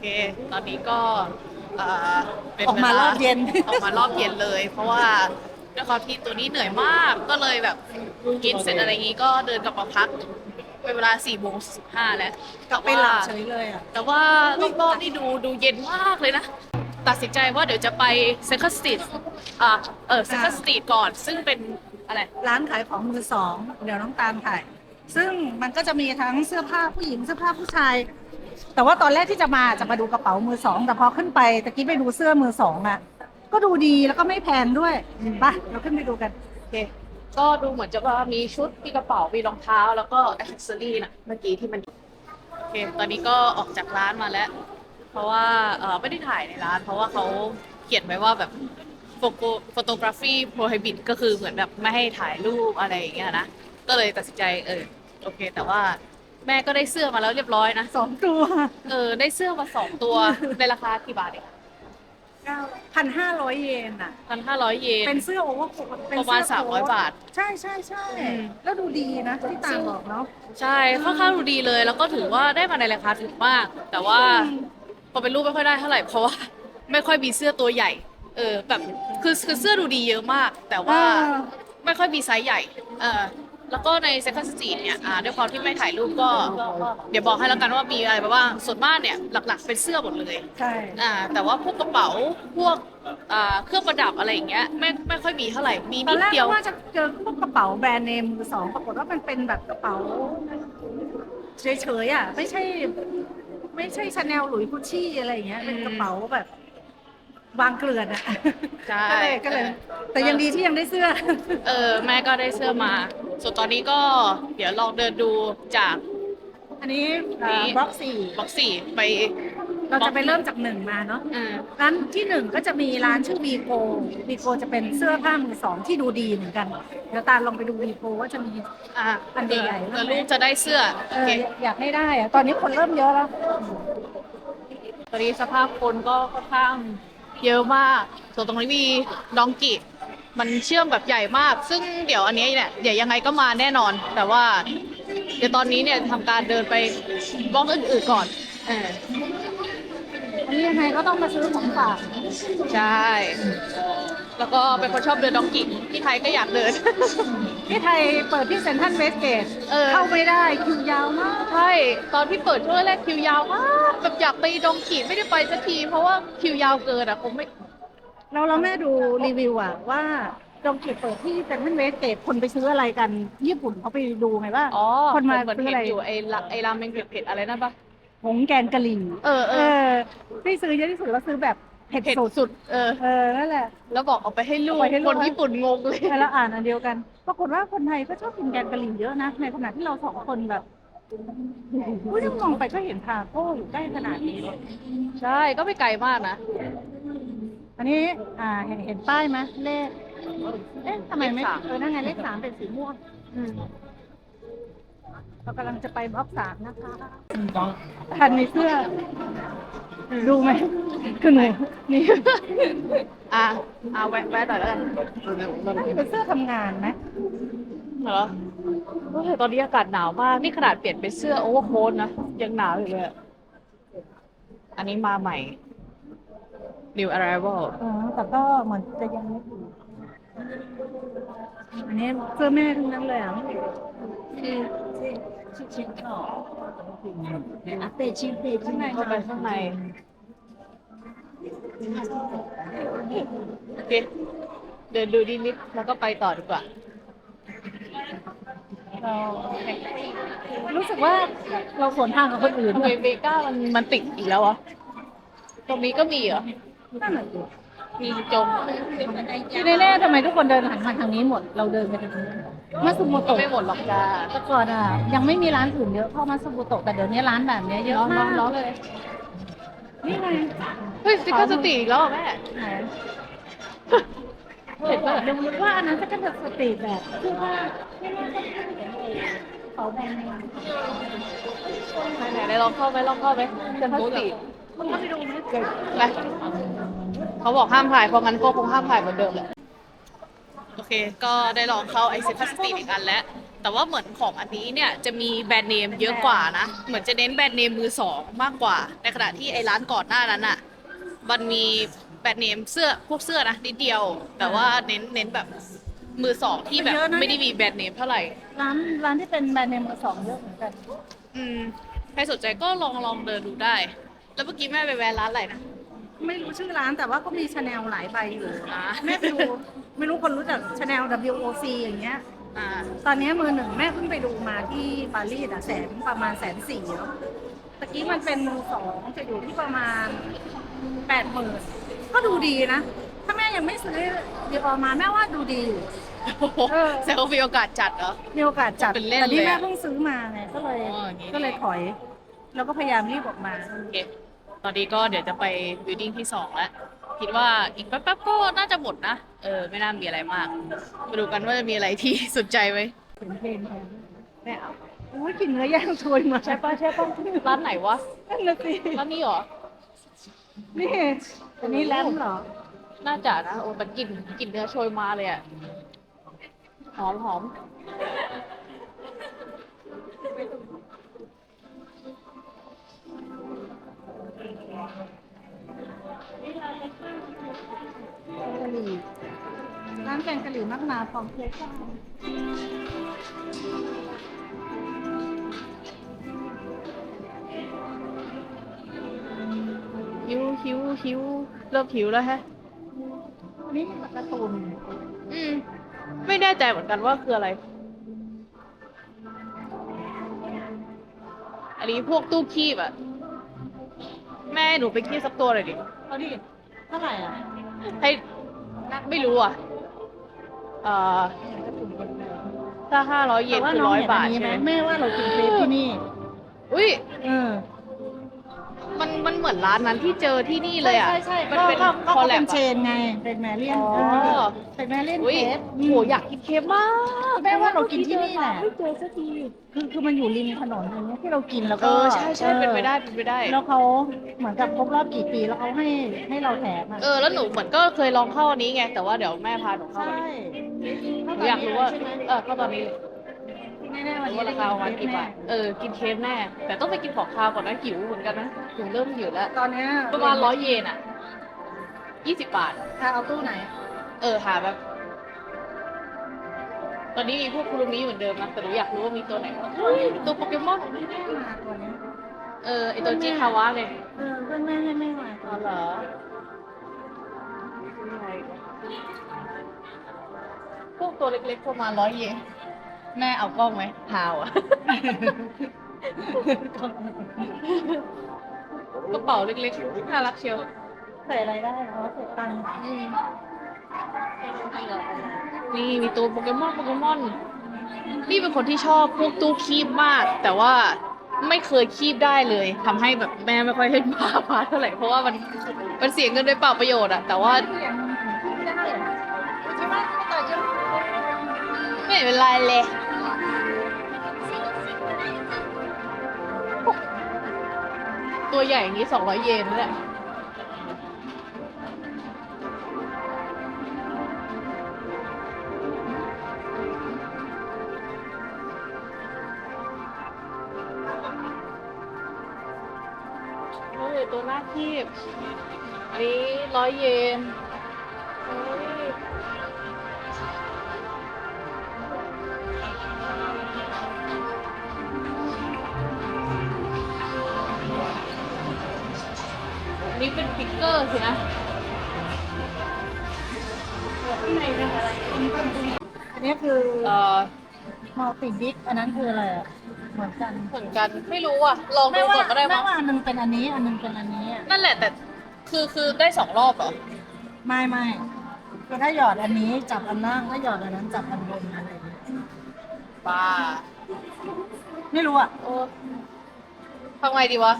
เค ตอนนี้ก็เอ่อเป็นออกมาวลรอบเย็น ออกมารอบเย็นเลย เพราะว่าด้วยความที่ตัวนี้เหนื่อยมาก ก็เลยแบบกินเสร็จอะไรอย่างงี้ก็เดินกลับมาพักเป็นเวลา4ี่โมงสิบห้าแล้วกลับไปหลับเฉยเลยอะ แต่ว่ารอบๆนี่ดูดูเย็นมากเลยนะ ตัดสินใจว่าเดี๋ยวจะไปเซคัสตีดอ่าเออเซคัสตีดก่อน ซึ่งเป็นอะไร ร้านขายของมือสอง เดี๋ยวน้องตาลถ่าย ซึ่งมันก็จะมีทั้งเสื้อผ้าผู้หญิงเสื้อผ้าผู้ชาย แต่ว่าตอนแรกที่จะมาจะมาดูกระเป๋ามือสอง แต่พอขึ้นไปตะกี้ไปดูเสื้อมือสองอะก็ดูดีแล้วก็ไม่แพงด้วยไปะเราขึ้นไปดูกันโอเคก็ดูเหมือนจะว่ามีชุดมีกระเป๋ามีรองเท้า แล้วก็อ c เซอรี่นะเมื่อกี้ที่มันโอเคตอนนี้ก็ออกจากร้านมาแล้ว เพราะว่าเออไม่ได้ถ่ายในร้าน เพราะว่าเขาเขียนไว้ว่าแบบโฟโกโฟโตกราฟีโปร h ิบิ t ก็คือเหมือนแบบไม่ให้ถ่ายรูปอะไรอย่างเงี้ยนะ ก็เลยตัดสินใจเออโอเค แต่ว่า แม่ก็ได้เสื้อมาแล้วเรียบร้อยนะสองตัวเออได้เสื้อมาสองตัวในราคากี่บาทเองพันห้าร้อยเยนอะพันห้าร้อยเยน เป็นเสื้อโอเวอร์โค้ทเป็นประมาณเสื้โค้ท300บาท ใช่ใช่ใช่อืมแล้วดูดีนะที่ตาลบอกเนาะใช่ค่อนข้างดูดีเลย แล้วก็ถือว่าได้มาในราคาถูกมาก แต่ว่าอืมพอเป็นรูปไม่ค่อยได้เท่าไหร่เพราะว่าไม่ค่อยมีเสื้อตัวใหญ่ เออแบบคือคือเสื้อดูดีเยอะมาก แต่ว่าเออไม่ค่อยมีไซส์ใหญ่ เออ แล้วก็ในเซ็กซ์สตรีทเนี่ยอ่าด้วยความที่ไม่ถ่ายรูปก็ เดี๋ยวบอกให้แล้วกันว่ามีอะไรบ้างบ้างส่วนมากเนี่ยหลักๆเป็นเสื้อหมดเลยใช่ อ่าแต่ว่าพวกกระเป๋าพวกอ่าเครื่องประดับอะไรอย่างเงี้ยไม่ไม่ค่อยมีเท่าไหร่มีตอนินดแรกเดียว ว่าจะเจอพวกกระเป๋าแบรนด์เนมมือสองปรากฏว่ามันเป็นแบบกระเป๋าเฉยๆอะ ไม่ใช่ ไม่ใช่ชาแนลหลุยกุชชี่อะไรอย่างเงี้ย เป็นกระเป๋าแบบวางเกลื่อนอะใช่ ก็เลยก็เลย แต่ยังดีที่ยังได้เสื้อ เออแม่ก็ได้เสื้อมา ส่วนตอนนี้ก็เดี๋ยวลองเดินดูจากอันนี้นี่บล็อกสี่บ็อกสี่ไป เราจะไปเริ่มจากหนึ่งมาเนาะอ่า ร้านที่หนึ่งก็จะมีร้านชื่อวีโ o วีโ o จะเป็นเสื้อผ้ามือสองที่ดูดีเหมือนกัน เดี๋ยวตาลองไปดูวีโ o ว่าจะมี อ่าอันใหญ่ๆเออลูกจะได้เสื้อเอโออเคอยากให้ได้อะตอนนี้คนเริ่มเยอะแล้ว ตอนนี้สภาพคนก็ค่อนข้างเยอะมาก ส่วนตรงนี้มีดองกิ มันเชื่อมแบบใหญ่มาก ซึ่งเดี๋ยวอันนี้เนี่ยเดี๋ยวยังไงก็มาแน่นอน แต่ว่า เดี๋ยวตอนนี้เนี่ยทำการเดินไปบล็อกอื่นๆก่อนเอออันนี้ยังไงก็ต้องมาซื้อของฝากใช่ แล้วก็เป็นคนชอบเดินดองกิที่ไทยก็อยากเดิน ที่ไทยเปิดที่เซ็นทรัลเวสเกตเออ เข้าไม่ได้คิวยาวมาก ใช่ ตอนที่เปิดช่วงแรกคิวยาวมากแบบอยากไปดองกีไม่ได้ไปสักที เพราะว่าคิวยาวเกินอะคงไม่ เราเราแม่ดูรีวิวอะว่าดองกิเปิดที่เซ็นทรัลเวสเกตคนไปซื้ออะไรกัน ญี่ปุ่นเขาไปดูไงว่า อ๋อคนมาเหมือนซื้อเห็อะไรนอยู่ไอ้ละไอ้ราเมงเผ็ดๆอะไรนั่นปะหงแกงกะหรี่เออเอเอออที่ซื้อเยอะที่สุดแล้วซื้อแบบเผ็ดเผ็ดสุดสุดเออ เออนั่นแหละ แล้วบอกเอาไปให้ลูก เอาไปให้ลูก คนญี่ปุ่นงงเลยแล้วอ่านอันเดียวกัน ปรากฏว่าคนไทยก็ชอบกินแกงกะหรี่เยอะนะ ในขณะที่เราสองคนแบบอุ้ยมองไปก็เห็นทาโก้อยู่ใกล้ขนาดนี้เลยใช่ก็ไม่ไกลมากนะ อันนี้อ่าเห็นเห็นป้ายไหมเลข เอ๊ะทำไมไม่เลขสามเออนั่นไงเลขสามเป็นสีม่วงอืมเรากำลังจะไปบล็อกสามนะคะทันในเสื้อ ดูไหมคือหนูนี่อะอะแวะแวะหน่อยแล้วกันน่าจะเป็นเสื้อทำงานไหมเหรอโอ้ยตอนนี้อากาศหนาวมาก นี่ขนาดเปลี่ยนเป็นเสื้อโอเวอร์โค้ทนะ ยังหนาวอยู่เลยอะอันนี้มาใหม่ new arrival เออแต่ก็เหมือนจะยังเล็กอยู่อันนี้เสื้อแม่ทั้งนั้นเลยอะคือชื่อชิ้นต่ออัปเดตชิ้นเดตข้างในจะเป็นข้างในโอเคเดินดูนิดนิดแล้วก็ไปต่อดีกว่าเรารู้สึกว่าเราสวนทางกับคนอื่นทำไมเบก้ามันมันติดอีกแล้วอะตรงนี้ก็มีเหรอ นั่นแหละสิมีจมที่แน่ๆทำไมทุกคนเดินหันมาทางนี้หมด เราเดินไปทางนี้มาสุโมก็โตะไม่หมดหรอกจ้าแต่ก่อนอะ ยังไม่มีร้านอื่นเยอะเท่ามาสุโมโตะแต่เดี๋ยวนี้ร้านแบบเนี้ยเยอะร้อนมากร้อนเลย นี่ไงเฮ้ยสติกเกอร์สติอีกแล้วเหรอแม่ ไหนเห็นปะเดี๋ยวมันว่าอันนั้นจะเป็นสตรีทแบบคือว่าไม่น่าจะเขาแบรนด์เนมไหนไหนไหนลองเข้าไปลองเข้าไปเซ็นทรัลสตรีทมึงเข้าไปดูไหม ไป เขาบอกห้ามถ่ายเพราะงั้นก็คงห้ามถ่ายเหมือนเดิมแหละโอเค ก็ได้ลองเข้าไอเซ็นทรัลสตรีทอีกอันแล้ว แต่ว่าเหมือนของอันนี้เนี่ยจะมีแบรนด์เนมเยอะกว่านะ เหมือนจะเน้นแบรนด์เนมมือสองมากกว่า ในขณะที่ไอ้ร้านก่อนหน้านั้นอะ มันมีแบรนด์เนมเสื้อพวกเสื้อนะนิดเดียว แต่ว่าเน้นเน้นแบบมือสองที่แบบเยอะนะ ไม่ได้มีแบรนด์เนมเท่าไหร่ ร้านร้านที่เป็นแบรนด์เนมมือสองเยอะเหมือนกันอืมใครสนใจก็ลองลองเดินดูได้ แล้วเมื่อกี้แม่ไปแวะร้านอะไรนะ ไม่รู้ชื่อร้านแต่ว่าก็มีชาแนลหลายใบอยู่อ่าแม่ไปดูไม่รู้คนรู้จักชาแนล WOC อย่างเงี้ยอ่าตอนนี้มือหนึ่งแม่เพิ่งไปดูมาที่ปารีสอะแสนประมาณแสนสี่แล้วตะกี้มันเป็นมือสองจะอยู่ที่ประมาณแปดหมื่นก็ดูดีนะ ถ้าแม่ยังไม่ซื้อเดี๋ยวออกมาแม่ว่าดูดีอยู่เออแซวามีโอกาสจัดเหรอ มีโอกาสจัดเป็นเล่นแต่นี่เลยอะแม่เพิ่งซื้อมาไงก็เลยอ๋ออย่างงี้ก็เลยถอย แล้วก็พยายามรีบออกมาโอเค ตอนนี้ก็เดี๋ยวจะไปบิวดิ้งที่สองแล้ว คิดว่าอีกแป๊บๆก็น่าจะหมดนะ เออ ไม่น่ามีอะไรมาก มาดูกันว่าจะมีอะไรที่สนใจไหมเป็นเพลงแทนแม่เอาโอ้ยกลินเนื้อย่างโชยมาใช่ปะใช่ปะร้านไหนวะนั่นน่ะสิร้านนี้เหรอ นี่อันนี้แรมเหรอ น่าจะนะ โอ้มันกลิ่นกลิ่นเนื้อโชยมาเลยอะหอมหอม กะหรี่ร้านแกงกะหรี่มากนาพร้อมเพลซ่าหิวหิวหิวเริ่มหิวแล้วฮะ อันนี้มันการ์ตูนอืม ไม่แน่ใจเหมือนกันว่าคืออะไร อันนี้พวกตู้คีบอะ แม่หนูไปคีบสักตัวเลยดิ เอาดิเท่าไหร่อะให้ไม่รู้อะ เอ่อการ์ตูนเป็นแบบถ้าห้าร้อยเยแต่นว่าคือน้องร้อยเห็นบาอัทนนี้ใช่ไหไหมมแม่ว่าเรากินเครปที่นี่ อุ้ย เออ มันมันเหมือนร้านนั้นที่เจอที่นี่เลยอะ ใช่ใช่มันก็เป็นก็คอลก็แลเป็บนเชอะนไงเป็นแมเลียนอ๋อเออเป็นแมเลียนอุ้ยเครปโหอยากกินเค้กมากแม่ว่าเรากินที่นี่แหละไม่เจอสักทีคือคือมันอยู่ริมถนนอย่างเงี้ยที่เรากินแล้วเอก็อใช่ใช่เป็นไปได้เป็นไปได้ แล้วเขาเหมือนกับครบรอบกี่ปีแล้วเขาให้ให้เราแถมอะเออแล้วหนูเหมือนก็เคยลองเข้าอันนี้ไงแต่ว่าเดี๋ยวแม่พาหนูเข้าใช่อันนี้หนูอยากรู้ว่าใช่ไหมเออเข้าตอนนี้เลย แน่ๆวันรู้นี้ว่าราคาประมาณกี่บาทเออกินเค้กแน่ แต่ต้องไปกินของคาวก่อนนะหิวเหมือนกันนะหิวเริ่มหิวแล้วตอนเนี้ยประมาณร้อยเยนอะยี่สิบบาทถ้าเอาตู้ไหน เออหาแบบ ตอนนี้มีพวกคุรุมิเหมือนเดิมนะแต่หนูอยากรู้ว่ามีตัวไหนบ้างเฮ้ยตัวโปเกมอน ไม่ได้มาตัวเนี้ยเออไอตัวจิคาวะเลยเออเพื่อนแม่ให้แม่มาอ๋อเหรอพวกตัวเล็กๆประมาณร้อยเยน แม่เอากล้องไหมหาวอะ กระเป๋าเล็กๆ น่ารักเชียวใส่อะไรได้เนาะใส่ตังค์อืมนี่มีตัวโปเกมอนโปเกมอน นี่เป็นคนที่ชอบพวกตู้คีบมาก แต่ว่าไม่เคยคีบได้เลยทำให้แบบแม่ไม่ค่อยให้พาพาเท่าไหร่เพราะว่ามันมันเสียเงินโดยเปล่าประโยชน์อะแต่ว่า ไม่ได้เหรอใช่ไหมไม่ต่อเยอะไม่เป็นไรเลย ตัวใหญ่อย่างนี้สองร้อยเยนนั่แหละโอ้ยตัวหน้าคีบอันนี้ร้อยเยน ป็นฟิกเกอร์สินะอันนี้คือเอ่อมัลติบิ๊กอันนั้นคืออะไรอะเหมือนกันเหมือนกันไม่รู้อะ ลองดูไม่ว่าก่อนก็ได้ไม่มั้งว่าอันหนึงเป็นอันนี้ อันหนึงเป็นอันนี้อะนั่นแหละแต่คือคือได้สองรอบเหรอ ไม่ไม่คือถ้าหยอดอันนี้จับอันล่างถ้าหยอดอันนั้นจับอันบนอะไรอย่างเงี้ยบ้าไม่รู้อะ โอ้ทำไงดีวะ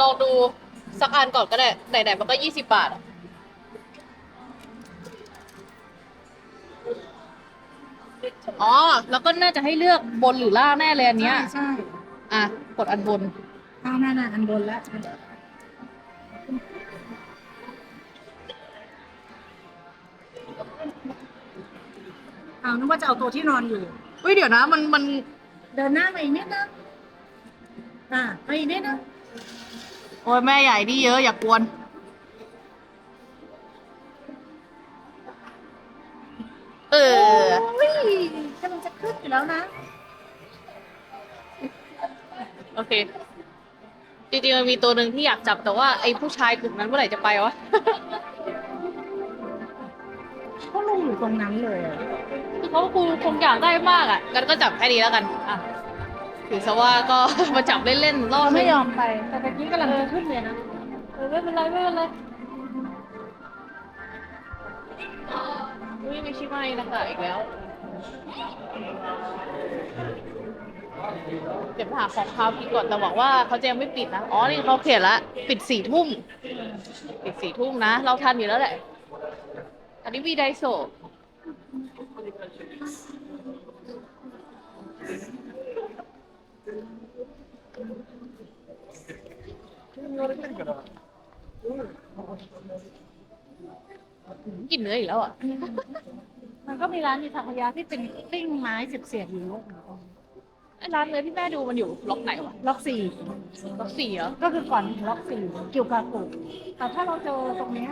ลองดู สักอันก่อนก็ได้ไหนๆมันก็ยี่สิบบาทอะอ๋อ แล้วก็น่าจะให้เลือกบนหรือล่างแน่เลยอันเนี้ย ใช่ใช่อะ กดอันบนเอาหน้าหน้าอันบนแล้วเอานึกว่าจะเอาตัวที่นอนอยู่ไปฮ้ยเดี๋ยวนะ มันมัน เดินหน้าไปอีกนิดนึงอ่าไปอีกนิดนึงโอ้ยแม่ใหญ่นี่เยอะอย่ากวน เออโอ้ยกำลังจะขึ้นอยู่แล้วนะ โอเค จริงๆมันมีตัวหนึ่งที่อยากจับแต่ว่าไอ้ผู้ชายกลุ่มนั้นเมื่อไหร่จะไปวะเขาลงอยู่ตรงนั้นเลยอะ คือเขาคงคงอยากได้มากอะกันก็จับแค่นี้แล้วกัน อะ ถือซะว่าก็มาจับเล่นๆรอบเขานึไม่งยอมไป แต่ตะกี้กำลังจะขึ้นเลยนะเออไม่เป็นไรไม่เป็นไรอุ้ยไม่ใช่ไม่นะคะอีกแล้วเดี๋ยวไปหาของเขากินก่อนแต่บอกว่าเขาจะยังไม่ปิดนะอ๋อนี่เขาเขียนละปิดสี่ทุ่มปิดสี่ทุ่มนะ เราทันอยู่แล้วแหละ อันนี้มีไดโซ กินเนื้ออีกแล้วอะ มันก็มีร้านในทาพยาที่เป็นปิ้งไม้เสียบๆอยู่ ร้านเนื้อที่แม่ดูมันอยู่ล็อกไหนวะล็อกสี่ล็อกสี่เหรอ ก็คือก่อนถึงล็อกสี่เกี่ยวกับกุแต่ถ้าเราเจอตรงเนี้ย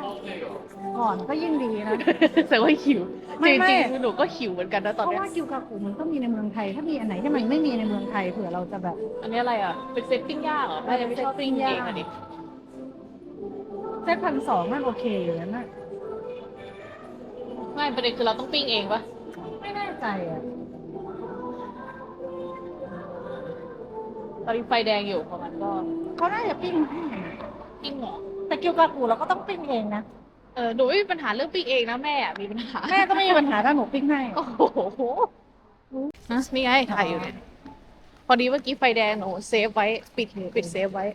ก่อนก็ยิ่งดีนะแต่ว่าหิวไม่จไม่ ริงๆคือหนูก็หิวเหมือนกันนะตอนเพราะเนี้ยว่ากิวกากูมันก็มีในเมืองไทย ถ้ามีอันไหนที่มันไม่มีในเมืองไทยเผื่อเราจะแบบ อันนี้อะไรอะ เป็นเซตปิ้งย่างเหรอแม่ยังไม่ชอบปิ้งเองอะดิเซตพันสองนั่นโอเคอยู่นะไม่ประเด็นคือเราต้องปิ้งเองปะไม่แน่ใจอะ ตอนนี้ไฟแดงอยู่เพราะมันก็เขาน่าจะปิ้งให้ปิ้งหรอแต่กิวกากูเราก็ต้องปิ้งเองนะ เออหนูไม่มีปัญหาเรื่องปิ้งเองนะแม่อะมีปัญหาแม่ก็ไม่มีปัญหาถ้าหนูปิ้งให้ โอ้โหฮะนี่ไงถ่ายอยู่เนี่ยพอดีเมื่อกี้ไฟแดงหนูเซฟไว้ปิดปิดเซฟไว้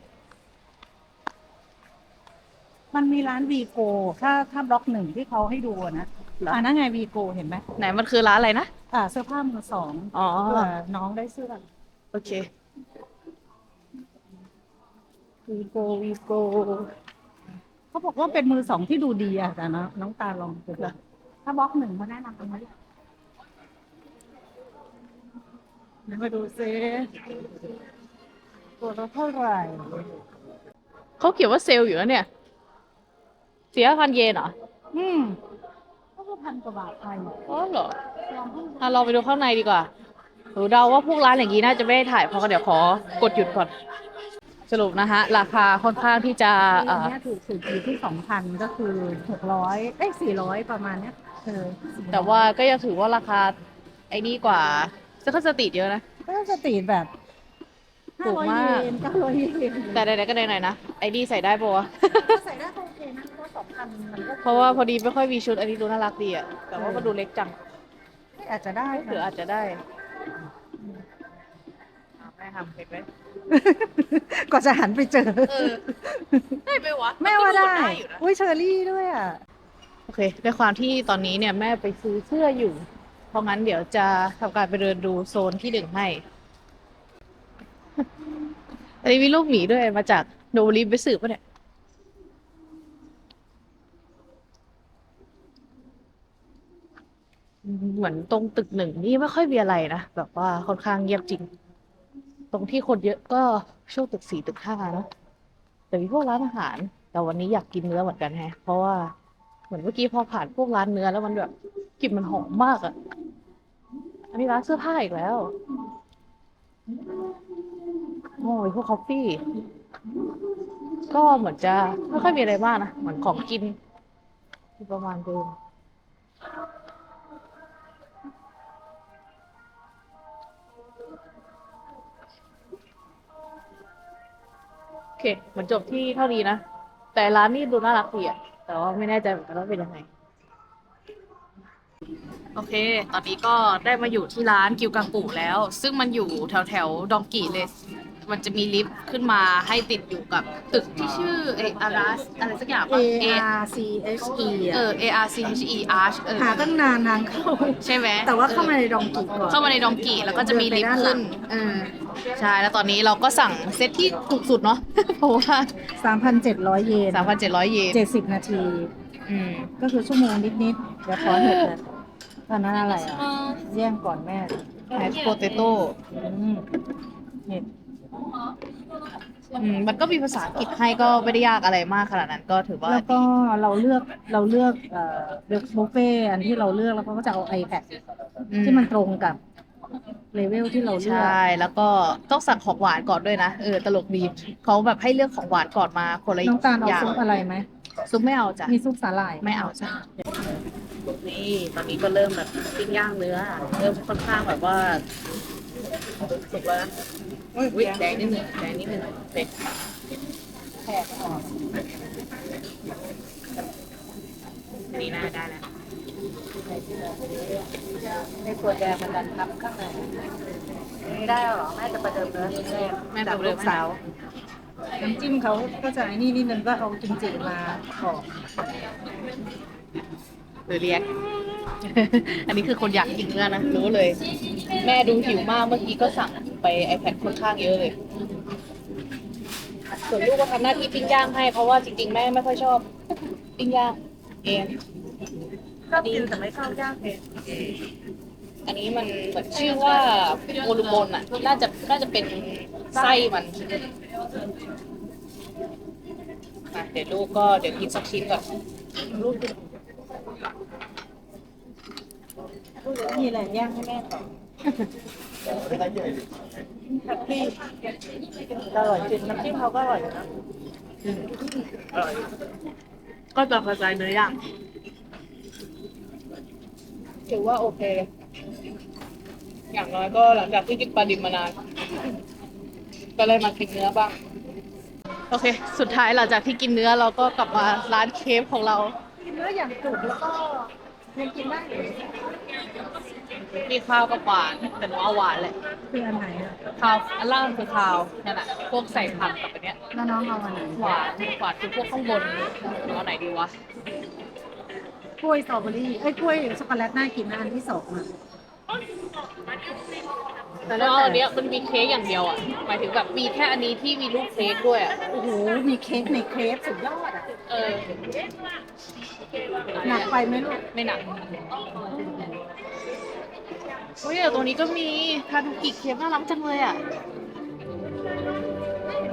มันมีร้านวีโกถ้าถ้าบล็อกหนึ่งที่เขาให้ดูอะนะเหรออ่ อ่านั่นไงวีโกเห็นไหมไหนมันคือร้านอะไรนะ อ่าเสื้อผ้ามือสองอ๋อ เผื่อน้องได้เสื้อ โอเค วีโกวีโกเขาบอกว่าเป็นมือสองที่ดูดีอะแต่นะน้องตาลองดูถ้าบล็อกหนึ่งเขาแนะนำตรงนี้เดี๋ยวมาดูซิตัวละเท่าไหร่เขาเขียนว่าเซลล์อยู่แล้วเนี่ย เสียพันเยนเหรอ อืมก็คือพันกว่าบาทไทยอ๋อเหรอลองให้อะเราไปดูข้างในดีกว่าหนูเดาว่าพวกร้านอย่างนี้น่าจะไม่ได้ถ่ายเพราะก็เดี๋ยวขอกดหยุดก่อน สรุปนะฮะราคาค่อนข้างที่จะอัเอ่นอเนี้ยถูกสุดอยู่ที่สองพันก็คือหกร้อยเอ้ยสี่ร้อยประมาณเนี้ยเออแต่ว่าก็ยังถือว่าราคาไอ้นี่กว่าเซคัสตีดเยอะนะ ก็สตรีทแบบถูกมาก500เยนเก้าร้อยเยนแต่ใดๆก็ใดๆนะไอ้นี่ใส่ได้ปะวะใส่ได้ก็โอเคนะเพราะสองพันมันก็เพราะว่าพอดีไม่ค่อยมีชุดอันนี้ดูน่ารักดีอะแต่ว่ามันดูเล็กจังอาจจะได้หรือนะอาจจะได้อะแม่ทำเผ็ดไหม กว่าจะหันไปเจอ เออ ได้ไหมวะแม่ว่าได้นก็อยู่นะอุ้ยเชอรี่ด้วยอะ โอเคด้วยความที่ตอนนี้เนี่ยแม่ไปซื้อเสื้ออยู่ เพราะงั้นเดี๋ยวจะทำการไปเดินดูโซนที่หนึ่งให้ อันนี้มีลูกหมีด้วยมาจากโนบริไปสืบปะเนี่ย เหมือนตรงตึกหนึ่งนี่ไม่ค่อยมีอะไรนะ แบบว่าค่อนข้างเงียบจริง ตรงที่คนเยอะก็ช่วงตึกสี่ตึกห้าเนะแต่มีพวกร้านอาหาร แต่วันนี้อยากกินเนื้อเหมือนกันแฮะ เพราะว่าเหมือนเมื่อกี้พอผ่านพวกร้านเนื้อแล้วมันแบบกลิ่นมันหอมมากอะอันนี้ร้านเสื้อผ้าอีกแล้วโอ้ยพวกคอฟฟี่ ก็เหมือนจะไม่ค่อยมีอะไรมากนะ เหมือนของกินประมาณเดิม เคเหมือนจบที่เท่านี้นะ แต่ร้านนี้ดูน่ารักดีอะแต่ว่าไม่แน่ใจเหมือนกันว่าเป็นยังไง โอเค ตอนนี้ก็ได้มาอยู่ที่ร้านกิวกังกูแล้ว ซึ่งมันอยู่แถวแถวดองกีเลย มันจะมีลิฟต์ขึ้นมาให้ติดอยู่กับตึกที่ชื่อเออารัสอะไรสักอย่าง A ปะ R C H E เออะอ A R C H E Arch เออหาตั้งนานทางเข้า ใช่ไหมแต่ว่าเข้ามาในดองกิก่อนเข้ามาในดองกีแล้วก็จะมีลิฟต์ขึ้น เออใช่ แล้วตอนนี้เราก็สั่งเซตที่ถูกสุดเนาะ เพราะว่าสามพันเจ็ดร้อยเยน3,700 เยนเจ็ดสิบนาที อืมก็คือชั่วโมงนิดๆเดี๋ยวขอเห็ดเลยตอนนั้นอะไรอะ แย่งก่อนแม่ แฮชโปเตโต้อืมนี่ อืมมันก็มีภาษาอังกฤษให้ก็ไม่ได้ยากอะไรมากขนาดนั้นก็ถือว่าแล้วก็เราเลือกเราเลือกเอ่อเลือกบุฟเฟ่ต์อันที่เราเลือกแล้วเขาก็จะเอา iPad อืที่มันตรงกับเลเวลที่เราเลืใชอก่แล้วก็ต้องสั่งของหวานก่อนด้วยนะเออตลกดีเขาแบบให้เลือกของหวานก่อนมาคนละน้องตาลเอาย่างซุปอะไรไหมซุปไม่เอาจ้ะมีซุปสาหร่ายไม่เอาจ้ะ นี่ตอนนี้ก็เริ่มแบบปิ้งย่างเนื้อเริ่มค่อนข้างแบบว่าสุกแล้วนะ อุ้ยแดงนิดนึงแดงนิดนึงเป็ดแขกออกนี่น่าได้แล้วในตัวแดงมันดันทับข้างในไม่ได้หรอแม่จะประเดิมเนื้อแม่แม่จากประเดิลูกสาวน้ำจิ้มเขาก็จะไอ้นี่นิดนึงก็เอากิมจิมาขอ รือเรียก อันนี้คือคนอยากกินเนื้อนะ รู้เลย แม่ดูหิวมากเมื่อกี้ก็สั่งไป iPad ค่อนข้างเยอะเลย ส่วนลูกก็ทำหน้าที่ปิ้งย่างให้เพราะว่าจริงๆ แม่ไม่ค่อยชอบ ปิ้งย่างเองชอบกินแต่ไม่เข้าย่างเองอันนี้มันเหมือนชื่อว่าโมลูโมนอะ น่าจะน่าจะเป็นไส้มันอะเดี๋ยวลูกก็เดี๋ยวกินสักชิ้นก่อนลูกกิ นนี่แหละย่างให้แม่ต่อแฮปปี้อร่อยจริงน้ำจิ้มเขาก็อร่อยนะอร่อยก็จะกระจายเนื้อย่างถือว่าโอเค อย่างน้อยก็หลังจากที่กินปลาดิบมานาน ก็เลยมากินเนื้อบ้าง โอเค สุดท้ายหลังจากที่กินเนื้อเราก็กลับมาร้านเคฟของเรา กินเนื้ออย่างจุกแล้วก็ยังกินได้อยู่มีข้าวกับหวานแต่หนูเอาหวานแหละคืออันไหนอะข้าวอันล่างคือข้าวนั่นแหละพวกใส่ผักกับอันเนี้ยแล้วน้องเอาอันไหนหวานหวานคือพวกข้างบนหนูเอาไหนดีวะกล้วยสตรอเบอรี่เอ้ยกล้วยช็อกโกแลตน่ากินนะอันที่สองอะ แต่แล้วอันเนี้ยมันมีเค้กอย่างเดียวอะ หมายถึงแบบมีแค่อันนี้ที่มีรูปเค้กด้วยอะ โอ้โห มีเค้กในเครปสุดยอดอะ เออ หนักไปไหมลูก ไม่หนักเฮ้ยแต่ตัวนี้ก็มีทานุกิเค้กน่ารักจังเลยอะ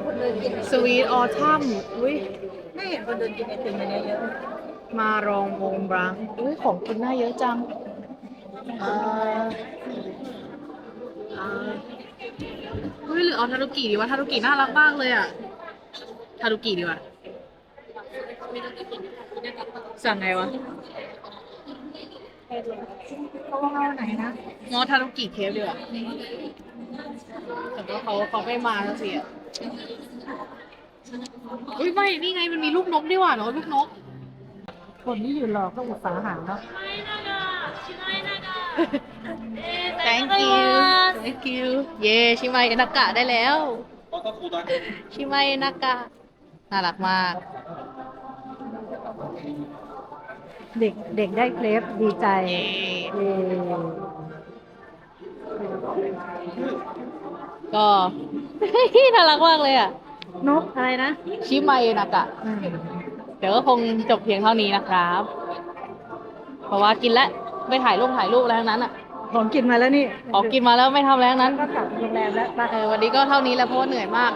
คนเดินกินสวีทออทัมอุ้ยไม่เห็นคนเดินกินไอติมอันเนี้ยเยอะ มารองวงบรังอุ้ยของกินน่าเยอะจังเอ่ออ่า เฮ้ยหรือเอาทานุกิดีวะทานุกิน่ารักมากเลยอะทานุกิดีวะสั่งไงวะเขาว่าเอาไหนนะงอทานุกิเคฟดีกว่าแต่ว่าเขาเขาไม่มาแล้วสิอะอุ้ยไม่นี่ไงมันมีลูกนกด้วยว่ะเนาะลูกนกคนที่ยืนรอก็อุตสาหะเนาะ thank you thank you เย่ชิมายนากะได้แล้ว ชิมายนากะ น่ารักมาก เด็กเด็กได้เครปดีใจเย่เย้ก็ น่ารักมากเลยอะ นกอะไรนะ ชิมายนากะอืมเดี๋ยวก็คงจบเพียงเท่านี้นะครับ เพราะว่ากินแล้ว ไม่ถ่ายรูปถ่ายรูปอะไรทั้งนั้นอะของกินมาแล้วนี่ขอกินมาแล้วไม่ทำอะไรทั้งนั้นก็กลับโรงแรมแล้วไปเออวันนี้ก็เท่านี้แล้วเพราะว่าเหนื่อยมาก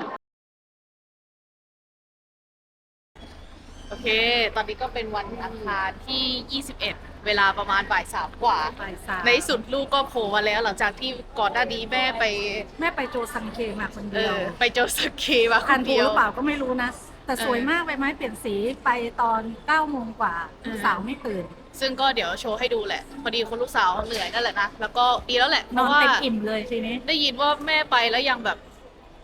โอเค ตอนนี้ก็เป็นวันอังคารที่ 21 เวลาประมาณบ่ายสามกว่าบ่ายสามในที่สุดลูกก็โผล่มาแล้ว หลังจากที่ก่อนหน้านี้แม่ไป แม่ไปโจซังเคมาคนเอเดียวอ ไปโจสกีมาคคันนถูกเดียหวรือเปล่าก็ไม่รู้นะ แต่เออสวยมากใบไม้เปลี่ยนสีไปตอน9โมงกว่าเออลูกสาวไม่ตื่น ซึ่งก็เดี๋ยวโชว์ให้ดูแหละ พอดีคนลูกสาวเหนื่อยนั่นแหละนะ แล้วก็ดีแล้วแหละเพนอนราะว่า เต็มอิ่มเลยทีนี้ ได้ยินว่าแม่ไปแล้วยังแบบ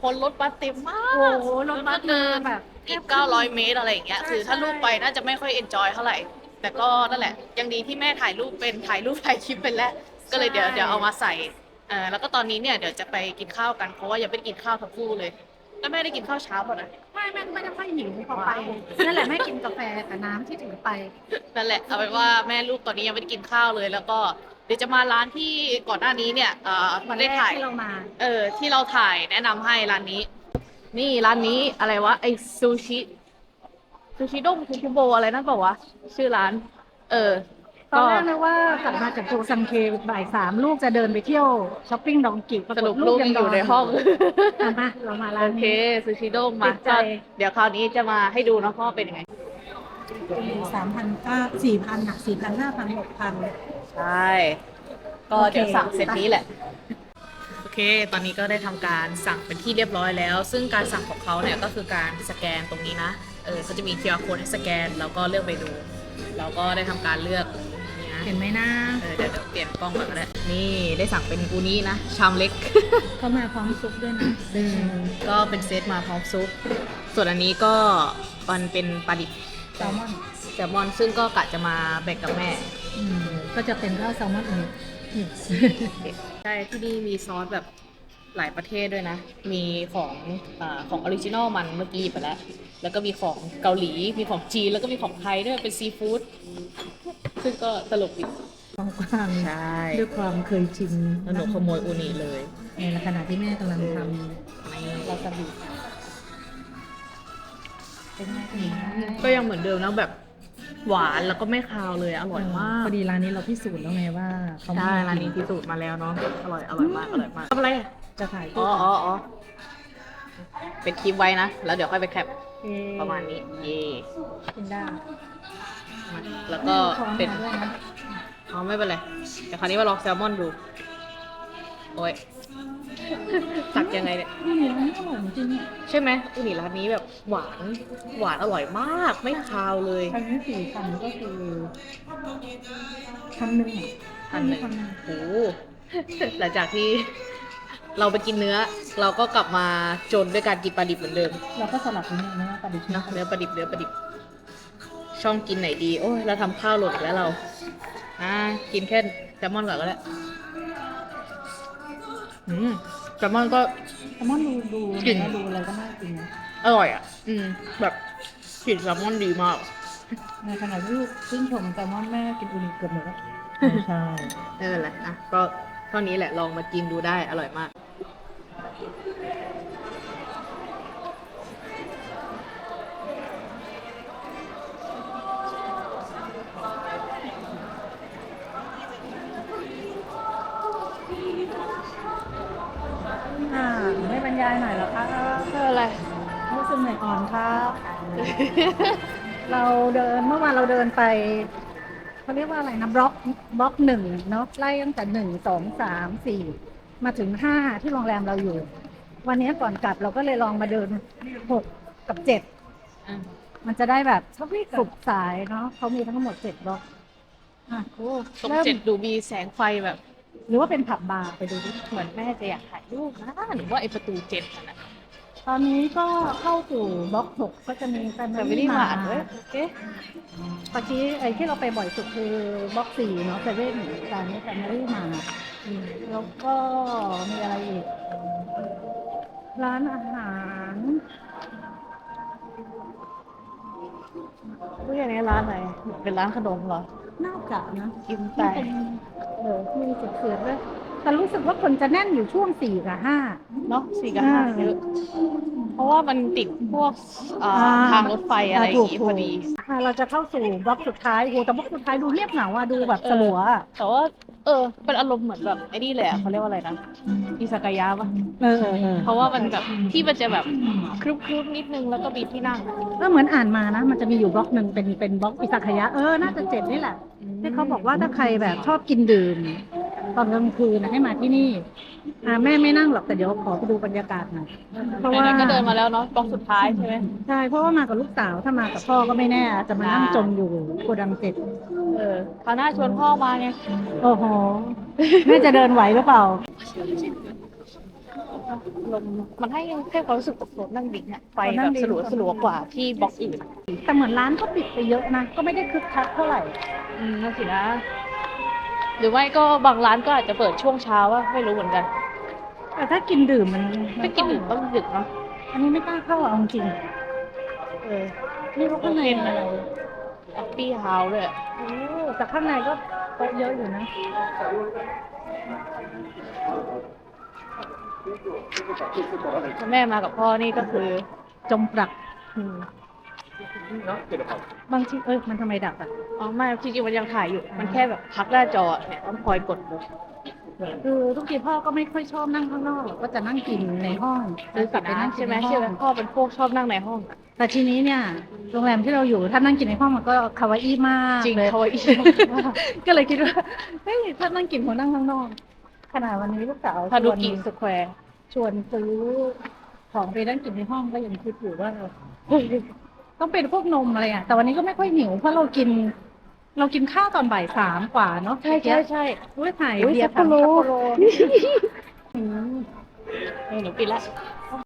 คนรถบัสเต็มมากโอ้โหรถบัสเดินแบบอีก 900 เมตรอะไรอย่างเงี้ย ใช่คือถ้าใช่ลูกไปน่าจะไม่ค่อยเอนจอยเท่าไหร่ แต่ก็นั่นแหละ ยังดีที่แม่ถ่ายรูปเป็น ถ่ายรูปถ่ายคลิปเป็นแล้ว ก็เลยเดี๋ยวเดี๋ยวเอามาใส่เออแล้วก็ตอนนี้เนี่ยเดี๋ยวจะไปกินข้าวกัน เพราะว่ายังไม่ได้กินข้าวทั้งคู่เลย แล้วแม่ได้กินข้าวเช้าป่ะนะ ไม่แม่ไม่ได้ค่อยหิวพอไปนั่นแหละแม่กินกาแฟกับน้ำที่ถือไป นั่นแหละเอาเป็นว่าแม่ลูกตอนนี้ยังไม่ได้กินข้าวเลย แล้วก็เดี๋ยวจะมาร้านที่ก่อนหน้านี้เนี่ยเออวันแรได้กถ่ายที่เรามา เออที่เราถ่ายแนะนำให้ร้านนี้ นี่ร้านนี้อะไรวะไอซูชิซูชิด้งซูชิโบอะไรนั่นเปล่าวะชื่อร้าน เออ ตอนแรกนึกว่ากลับมาจากโจซังเคบ่ายสามลูกจะเดินไปเที่ยวช้อปปิ้งดองกิปสรุปลูกยังอยู่ในห้องอะมาเรามาร้าโอนเคนี้ ซูชิโดงมาติดใจ ก็เดี๋ยวคราวนี้จะมาให้ดูเนาะว่าเป็นยังไง สามพันเก้าสี่พันอะสี่พันห้าพันหกพัน ใช่ ก็โอเคเดี๋ยวสั่งเซตนี้แหละ โอเค ตอนนี้ก็ได้ทำการสั่งเป็นที่เรียบร้อยแล้ว ซึ่งการสั่งของเขาเนี่ยก็คือการสแกนตรงนี้นะ เออก็จะมี QR code ให้สแกน แล้วก็เลือกเมนูแล้วก็ได้ทำการเลือกนี่นะ เห็นไหมนะเออเดี๋ยวเดี๋ยวเปลี่ยนกล้องก่อนก็ได้นี่ได้สั่งเป็นอูนี้นะ ชามเล็ก เขามาพร้อมซุปด้วยนะอืมก็เป็นเซตมาพร้อมซุป ส่วนอันนี้ก็มันเป็นปลาดิบแซลมอนแซลมอนซึ่งก็กะจะมาแบ่งกับแม่ อืมก็จะเป็นข้าวแซลมอนอันนี้อืมใช่ที่นี่มีซอสแบบ หลายประเทศด้วยนะ มีของอาของออริจินอลมันเมื่อกี้หยิบไปแล้ว แล้วก็มีของเกาหลี มีของจีน แล้วก็มีของไทยด้วย เป็นซีฟู้ด ซึ่งก็ตลกดีความกว้างใช่ ด้วยความเคยชินแล้วหนูขโมยอูนิเลยในขณะที่แม่กำลังทนี่ำวาซาบิเป็นไงเป็นไงก็ยังเหมือนเดิมนะแบบหวานแล้วก็ไม่คาวเลยอร่อยมากพอดีร้านนี้เราพิสูจน์แล้วไงว่าเขาใช่ร้านนี้พิสูจน์มาแล้วเนาะอร่อยอร่อยมากอร่อยมากทำอะไรอะ จะถ่ายอ๋ออ๋ออ๋อเป็นคลิปไว้นะ แล้วเดี๋ยวค่อยไปแคปเอ๊ประมาณนี้เย่กินได้มาแล้วก็เป็นขอมาด้วยนะอ๋อไม่เป็นไรแต่คราวนี้มาลองแซลมอนดู โอ้ยตักยังไงเนี่ยนี่ร้านอร่อยจริงใช่ไหมอุนิร้านนี้แบบหวานหวานอร่อยมากไม่คาวเลยๆอันนี้สี่พันก็คือพันหนึ่งอะพันหนึ่งพันหนึ่งโอ้โหหลังจากที่ เราไปกินเนื้อ เราก็กลับมาจนด้วยการกินปลาดิบเหมือนเดิมเราก็สลับนิดนึงนะปลาดิบเนาะเนื้อปลาดิบเนื้อปลาดิบ ช่องกินไหนดี โอ้ยเราทำข้าวหล่นอีกแล้วเราอ่ากินแค่แซลมอนก่อนก็ได้อืมแซลมอนก็ แซลมอนดูดูกลิ่นเนื้อดูอะไรก็น่ากินนะอร่อยอะ อืม แบบกลิ่นแซลมอนดีมาก ในขณะที่ลูกชื่นชมแซลมอนแม่กินอูนิเกือบหมดแล้วใช่ ไม่เป็นไรอะก็ เท่านี้แหละลองมากินดูได้อร่อยมาก อ่าให้บรรยายหน่อยเหรอคะเอออะไรรู้สึกเหนื่อยอ่อนครับ เราเดินเมื่อวานเราเดินไป เขาเรียกว่าอะไรนะบล็อกบล็อกหนึ่งเนาะไล่ตั้งแต่หนึ่งสองสามสี่มาถึงห้าที่โรงแรมเราอยู่ วันนี้ก่อนกลับเราก็เลยลองมาเดินหกกับเจ็ดอะมันจะได้แบบสุดสายเนาะเขามีทั้งหมดเจ็ดบล็อกอะโอ้ตรงเริ่มเจ็ดดูมีแสงไฟแบบ หรือว่าเป็นผับบาร์ไปดูดิเหมือนแม่จะอยากถ่ายรูปนะหรือว่าไอประตูเจ็ดนั่นน่ะ ตอนนี้ก็เข้าสู่บล็อกหกก็จะมีแฟแต่มิไม่ได้ลี่หมาวานร์เว้ยทโอเคเมื่อกี้ไอ้ที่เราไปบ่อยสุดคือบล็อกสี่เนาะเซเว่นร้านนี้แฟมิลี่มาแล้วก็มีอะไรอีก ร้านอาหารเฮ้ยอันนี้ร้านอะไรเป็นร้านขนมเหรอ น่าจะนะกินแต่แต่เออมีเสือๆด้วย แต่รู้สึกว่าคนจะแน่นอยู่ช่วงสี่กับห้า เนาะสี่กับห้าอ่าเยอะ เพราะว่ามันติดพวกอ่าอ่าทางรถไฟอะไรอย่างงี้พอดี อ่าเราจะเข้าสู่บล็อกสุดท้ายโอ้แต่บล็อกสุดท้ายดูเงียบเหงาอะดูแบบเออสลัวอะแต่ว่า เออ เป็นอารมณ์เหมือนแบบไอ้นี่เลยอะเขาเรียกว่าอะไรนะอิซากายะปะเออเออเออเพราะว่ามันแบบที่มันจะแบบครุบครุบๆนิดนึงแล้วก็มีที่นั่งอะก็เหมือนอ่านมานะ มันจะมีอยู่บล็อกหนึ่งเป็นเป็นบล็อกอิซากายะเออน่าจะเจ็ดนี่แหละที่เขาบอกว่าถ้าใครแบบชอบกินดื่ม ตอนกลางคืนนะให้มาที่นี่อ่าแม่ไม่นั่งหรอกแต่เดี๋ยวขอไปดูบรรยากาศหน่อยเพราะว่าไหนๆก็เดินมาแล้วเนาะบล็อกสุดท้ายใช่ไหมใช่เพราะว่ามากับลูกสาวถ้ามากับพ่อก็ไม่แน่อาจจะมานั่งจมอยู่โกดังเจ็ดเออคราวหน้าชวนพ่อมาไงโอ้โหแม่จะเดินไหวหรือเปล่าลมมันให้ให้ความรู้สึกแบบรถนั่งดิ่งอะไฟนั่แบงบดิ่งสลัวสลัวๆกว่าที่บล็อกอื่นแต่เหมือนร้านก็ปิดไปเยอะนะก็ไม่ได้คึกคักเท่าไหร่อืมนั่นสินะ หรือไม่ก็บางร้านก็อาจจะเปิดช่วงเช้าว่าไม่รู้เหมือนกัน แต่ถ้ากินดื่มมันไม่กินดื่มต้องดึกเนาะอันนี้ไม่กล้าเข้าอะเอาจริงเออนี่เขาข้างในอะไรแฮปปี้เฮาส์เลยอะโอ้แต่ข้างในก็โต๊ะเยอะอยู่นะถ้าแม่มากับพ่อนี่ก็คือจมปลักอืม บางทีเอ้ยมันทำไมดับอะอ๋อไม่จริงๆมันยังถ่ายอยู่ มันแค่แบบพักหน้าจอเนี่ยต้องคอยกดดูคือทุกทีพ่อก็ไม่ค่อยชอบนั่งข้างนอกหรอกก็จะนั่งกินในห้องซื้อกลับไปนั่งกิใช่นไหมในห้ใช่ไหมองพ่อเป็นพวกชอบนั่งในห้องอะแต่ทีนี้เนี่ยโรงแรมที่เราอยู่ถ้านั่งกินในห้องมันก็คาวาอี้มากจริงเลยเขาอีก็เลยคิดว่าเฮ้ยถ้านั่งกินหัวนั่งข้างนอกขนาดวันนี้ลูกสาวพาดูชวนกินสแควร์ชวนซื้อของไปนั่งกินในห้องก็ยังคิดอยู่ว่า ต้องเป็นพวกนมอะไรอะแต่วันนี้ก็ไม่ค่อยหิวเพราะเรากิน เรากินข้าวตอนบ่ายสามกว่าเนาะใช่ใช่ใช่ด้วยถ่ายอุ๊ยเบียร์ซัปโปโรทำซัปโปโรเออหนูปิดละอ